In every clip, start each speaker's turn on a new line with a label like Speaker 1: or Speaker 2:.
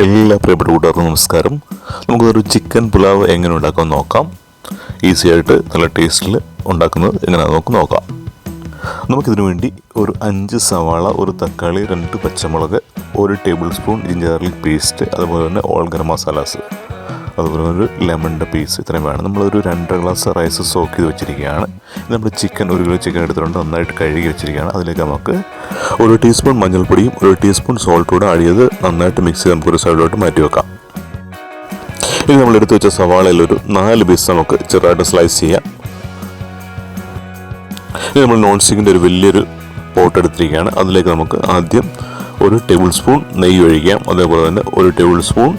Speaker 1: എല്ലാ പ്രിയപ്പെട്ട കൂട്ടുകാർക്കും നമസ്കാരം. നമുക്കൊരു ചിക്കൻ പുലാവ് എങ്ങനെ ഉണ്ടാക്കാൻ നോക്കാം? ഈസി ആയിട്ട് നല്ല ടേസ്റ്റിൽ ഉണ്ടാക്കുന്നത് എങ്ങനെയാണെന്ന് നമുക്ക് നോക്കാം. നമുക്കിതിനു വേണ്ടി ഒരു അഞ്ച് സവാള ഒരു തക്കാളി രണ്ട് പച്ചമുളക് ഒരു table spoon ginger garlic paste അതുപോലെ തന്നെ ഓൾ ഗരം മസാലാസ് അതുപോലെ ഒരു ലെമണിന്റെ പീസ് ഇത്രയും വേണം. നമ്മളൊരു രണ്ടര ഗ്ലാസ് റൈസ് സോക്ക് ചെയ്ത് വെച്ചിരിക്കുകയാണ്. നമ്മൾ ചിക്കൻ ഒരു കിലോ ചിക്കൻ എടുത്തിട്ടുണ്ട്. നന്നായിട്ട് കഴുകി വെച്ചിരിക്കുകയാണ്. അതിലേക്ക് നമുക്ക് ഒരു ടീസ്പൂൺ മഞ്ഞൾപ്പൊടിയും ഒരു ടീസ്പൂൺ സോൾട്ട് കൂടെ അഴിയത് നന്നായിട്ട് മിക്സ് ചെയ്ത് നമുക്കൊരു സൈഡിലോട്ട് മാറ്റി വെക്കാം. ഇനി നമ്മൾ എടുത്തു വെച്ച സവാളയിൽ ഒരു നാല് പീസ് നമുക്ക് ചെറുതായിട്ട് സ്ലൈസ് ചെയ്യാം. ഇനി നമ്മൾ നോൺ സ്റ്റിക്കിന്റെ ഒരു വലിയൊരു പോട്ട് എടുത്തിരിക്കുകയാണ്. അതിലേക്ക് നമുക്ക് ആദ്യം ഒരു ടേബിൾ സ്പൂൺ നെയ്യ് ഒഴിക്കാം. അതേപോലെ തന്നെ ഒരു ടേബിൾ സ്പൂൺ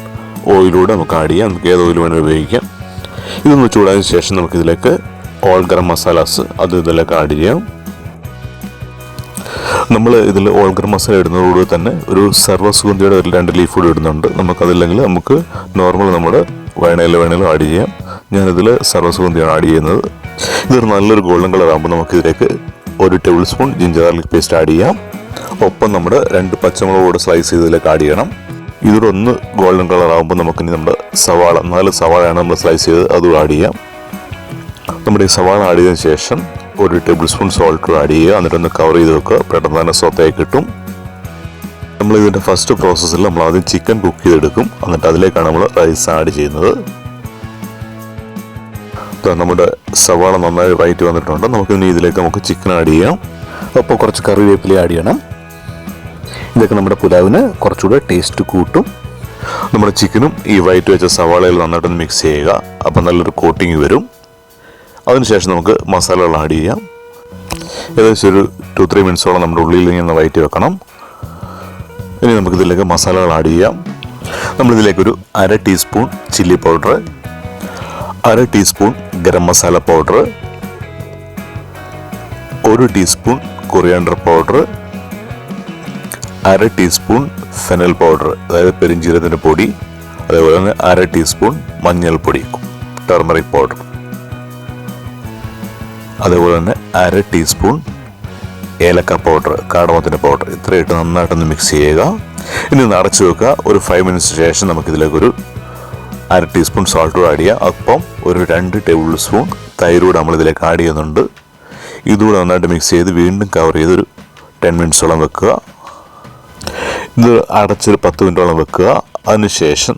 Speaker 1: ഓയിലൂടെ നമുക്ക് ആഡ് ചെയ്യാം. നമുക്ക് ഏത് ഓയിൽ വേണമെങ്കിലും ഉപയോഗിക്കാം. ഇതൊന്ന് ചൂടായതിനു ശേഷം നമുക്കിതിലേക്ക് ഓൾ ഗരം മസാലാസ് അത് ഇതിലേക്ക് ആഡ് ചെയ്യാം. നമ്മൾ ഇതിൽ ഓൾ ഗരം മസാല ഇടുന്നതോടുകൂടി തന്നെ ഒരു സർവസുഗന്ധിയുടെ ഒരു രണ്ട് ലീഫ് കൂടി ഇടുന്നുണ്ട്. നമുക്കതില്ലെങ്കിൽ നമുക്ക് നോർമൽ നമ്മുടെ വേണയിൽ വേണേലും ആഡ് ചെയ്യാം. ഞാനിതിൽ സർവസുഗന്ധിയാണ് ആഡ് ചെയ്യുന്നത്. ഇതൊരു നല്ലൊരു ഗോൾഡൻ കളർ ആകുമ്പോൾ നമുക്കിതിലേക്ക് ഒരു tablespoon ginger garlic paste add ചെയ്യാം. ഒപ്പം നമ്മുടെ രണ്ട് പച്ചമുളക് കൂടെ സ്ലൈസ് ചെയ്തതിലേക്ക് ആഡ് ചെയ്യണം. ഇതൊരു ഒന്ന് ഗോൾഡൻ കളർ ആകുമ്പോൾ നമുക്കിനി നമ്മുടെ സവാള നാല് സവാളയാണ് നമ്മൾ സ്ലൈസ് ചെയ്ത് അതും ആഡ് ചെയ്യാം. നമ്മുടെ ഈ സവാള ആഡ് ചെയ്തതിന് ശേഷം ഒരു ടേബിൾ സ്പൂൺ സോൾട്ട് ആഡ് ചെയ്യുക. എന്നിട്ടൊന്ന് കവർ ചെയ്ത് വെക്കുക. പെട്ടെന്ന് തന്നെ സ്വത്തയായി കിട്ടും. നമ്മൾ ഇതിന്റെ ഫസ്റ്റ് പ്രോസസ്സിൽ നമ്മൾ ആദ്യം ചിക്കൻ കുക്ക് ചെയ്തെടുക്കും. എന്നിട്ട് അതിലേക്കാണ് നമ്മൾ റൈസ് ആഡ് ചെയ്യുന്നത്. നമ്മുടെ സവാള നന്നായി വൈറ്റ് വന്നിട്ടുണ്ട്. നമുക്ക് ഇനി ഇതിലേക്ക് നമുക്ക് ചിക്കൻ ആഡ് ചെയ്യാം.
Speaker 2: അപ്പോൾ കുറച്ച് കറിവേപ്പില ആഡ് ചെയ്യണം. ഇതൊക്കെ നമ്മുടെ പുലാവിന് കുറച്ചുകൂടെ ടേസ്റ്റ് കൂട്ടും.
Speaker 1: നമ്മുടെ ചിക്കനും ഈ വൈറ്റ് വെച്ച സവാളയിൽ നന്നായിട്ടൊന്ന് മിക്സ് ചെയ്യുക. അപ്പം നല്ലൊരു കോട്ടിങ് വരും. അതിനുശേഷം നമുക്ക് മസാലകൾ ആഡ് ചെയ്യാം. ഏകദേശം ഒരു ടു ത്രീ മിനിറ്റ്സോളം നമ്മുടെ ഉള്ളിൽ ഇങ്ങനെ വയറ്റി വെക്കണം. ഇനി നമുക്കിതിലേക്ക് മസാലകൾ ആഡ് ചെയ്യാം. നമ്മളിതിലേക്കൊരു അര ടീസ്പൂൺ ചില്ലി പൗഡർ അര ടീസ്പൂൺ ഗരം മസാല പൗഡർ ഒരു ടീസ്പൂൺ കൊറിയാണ്ടർ പൗഡർ അര ടീസ്പൂൺ ഫെനൽ പൗഡർ അതായത് പെരിഞ്ചീരത്തിന്റെ പൊടി അതേപോലെ തന്നെ അര ടീസ്പൂൺ മഞ്ഞൾപ്പൊടി ടർമറിക് പൗഡർ അതേപോലെ തന്നെ അര ടീസ്പൂൺ ഏലക്ക പൗഡർ കാടമത്തിന്റെ പൗഡർ ഇത്രയിട്ട് നന്നായിട്ടൊന്ന് മിക്സ് ചെയ്യുക. ഇനി അടച്ചു വെക്കുക. ഒരു ഫൈവ് മിനിറ്റ്സ് ശേഷം നമുക്കിതിലേക്കൊരു അര ടീസ്പൂൺ സോൾട്ട് ആഡ് ചെയ്യുക. അപ്പം ഒരു രണ്ട് ടേബിൾ സ്പൂൺ തൈരൂടെ നമ്മൾ ഇതിലേക്ക് ആഡ് ചെയ്യുന്നുണ്ട്. ഇതുകൂടെ നന്നായിട്ട് മിക്സ് ചെയ്ത് വീണ്ടും കവർ ചെയ്ത് ഒരു ടെൻ മിനിറ്റ്സോളം വെക്കുക. ഇത് അടച്ചൊരു പത്ത് മിനിറ്റോളം വെക്കുക. അതിനുശേഷം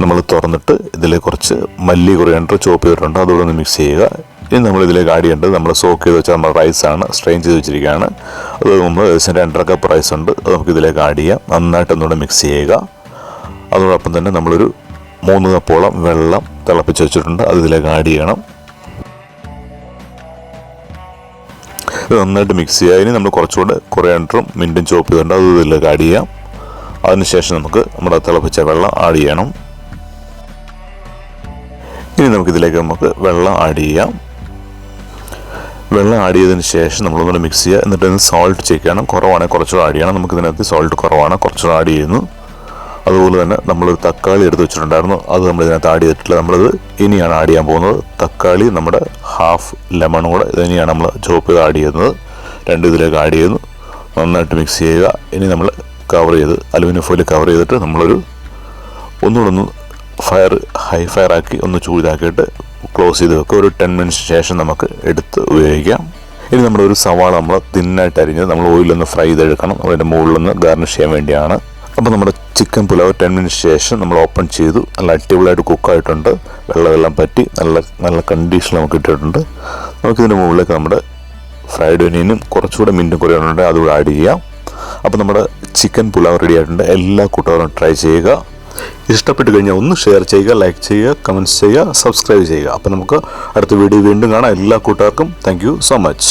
Speaker 1: നമ്മൾ തുറന്നിട്ട് ഇതിൽ കുറച്ച് മല്ലി കുറേണ്ടർ ചോപ്പ് ചെയ്തിട്ടുണ്ട് അതുകൂടെ ഒന്ന് മിക്സ് ചെയ്യുക. ഇനി നമ്മൾ ഇതിലേക്ക് ആഡ് ചെയ്യേണ്ടത് നമ്മൾ സോക്ക് ചെയ്ത് വെച്ചാൽ നമ്മുടെ റൈസാണ് സ്ട്രെയിൻ ചെയ്ത് വെച്ചിരിക്കുകയാണ്. അത് നമ്മൾ ഏകദേശം രണ്ടര കപ്പ് റൈസ് ഉണ്ട്. അത് നമുക്ക് ഇതിലേക്ക് ആഡ് ചെയ്യാം. നന്നായിട്ട് ഒന്നുകൂടെ മിക്സ് ചെയ്യുക. അതോടൊപ്പം തന്നെ നമ്മളൊരു മൂന്ന് കപ്പോളം വെള്ളം തിളപ്പിച്ച് വെച്ചിട്ടുണ്ട്. അത് ഇതിലേക്ക് ആഡ് ചെയ്യണം. ഇത് നന്നായിട്ട് മിക്സ് ചെയ്യുക ഇനി നമ്മൾ കുറച്ചുകൂടെ കൊറിയാണ്ടറും മിന്റും ചോപ്പ് ചെയ്തിട്ടുണ്ട് അത് ഇതിലേക്ക് ആഡ് ചെയ്യാം. അതിനുശേഷം നമുക്ക് നമ്മുടെ തിളപ്പിച്ച വെള്ളം ആഡ് ചെയ്യണം. ഇനി നമുക്കിതിലേക്ക് നമുക്ക് വെള്ളം ആഡ് ചെയ്യാം. വെള്ളം ആഡ് ചെയ്തതിന് ശേഷം നമ്മളൊന്നുകൂടെ മിക്സ് ചെയ്യുക. എന്നിട്ട് സോൾട്ട് ചെയ്യണം. കുറവാണെങ്കിൽ കുറച്ചുകൂടെ ആഡ് ചെയ്യണം. നമുക്കിതിനകത്ത് സോൾട്ട് കുറവാണ്. കുറച്ചുകൂടെ ആഡ് ചെയ്യുന്നു. അതുപോലെ തന്നെ നമ്മളൊരു തക്കാളി എടുത്ത് വെച്ചിട്ടുണ്ടായിരുന്നു. അത് നമ്മൾ ഇതിനകത്ത് ആഡ് ചെയ്തിട്ടില്ല. നമ്മളത് ഇനിയാണ് ആഡ് ചെയ്യാൻ പോകുന്നത്. തക്കാളി നമ്മുടെ ഹാഫ് ലെമൺ കൂടെ ഇതിനെയാണ് നമ്മൾ ചോപ്പ് ചെയ്ത് ആഡ് ചെയ്യുന്നത്. രണ്ട് ഇതിലേക്ക് ആഡ് ചെയ്യുന്നു. നന്നായിട്ട് മിക്സ് ചെയ്യുക. ഇനി നമ്മൾ കവർ ചെയ്ത് അലുമിനിയം ഫോയിൽ കവർ ചെയ്തിട്ട് നമ്മളൊരു ഒന്നുകൂടെ ഒന്ന് ഫയർ ഹൈ ഫയർ ആക്കി ഒന്ന് ചൂടാക്കിയിട്ട് ക്ലോസ് ചെയ്ത് വെക്കുക. ഒരു ടെൻ മിനിറ്റ്സിന് ശേഷം നമുക്ക് എടുത്ത് ഉപയോഗിക്കാം. ഇനി നമ്മുടെ ഒരു സവാള നമ്മൾ തിന്നായിട്ട് അരിഞ്ഞ് നമ്മൾ ഓയിലൊന്ന് ഫ്രൈ ചെയ്തെടുക്കണം. അതിന്റെ മുകളിലൊന്ന് ഗാർണിഷ് ചെയ്യാൻ വേണ്ടിയാണ്. അപ്പോൾ നമ്മുടെ ചിക്കൻ പുലാവ് ടെൻ മിനിറ്റ് ശേഷം നമ്മൾ ഓപ്പൺ ചെയ്തു. നല്ല അടിപൊളിയായിട്ട് കുക്കായിട്ടുണ്ട് വെള്ളമെല്ലാം പറ്റി നല്ല നല്ല കണ്ടീഷൻ നമുക്ക് ഇട്ടിട്ടുണ്ട് നമുക്കിതിന്റെ മുകളിലേക്ക് നമ്മുടെ ഫ്രൈഡ് ഒനിയനും കുറച്ചുകൂടെ മിന്റും കുറയുന്നുണ്ട് അതുകൂടെ ആഡ് ചെയ്യാം. അപ്പോൾ നമ്മുടെ ചിക്കൻ പുലാവ് റെഡി ആയിട്ടുണ്ട്. എല്ലാ കൂട്ടുകാരും ട്രൈ ചെയ്യുക. ഇഷ്ടപ്പെട്ട് കഴിഞ്ഞാൽ ഒന്ന് ഷെയർ ചെയ്യുക ലൈക്ക് ചെയ്യുക കമന്റ്സ് ചെയ്യുക സബ്സ്ക്രൈബ് ചെയ്യുക. അപ്പോൾ നമുക്ക് അടുത്ത വീഡിയോ വീണ്ടും കാണാം. എല്ലാ കൂട്ടുകാർക്കും താങ്ക് സോ മച്ച്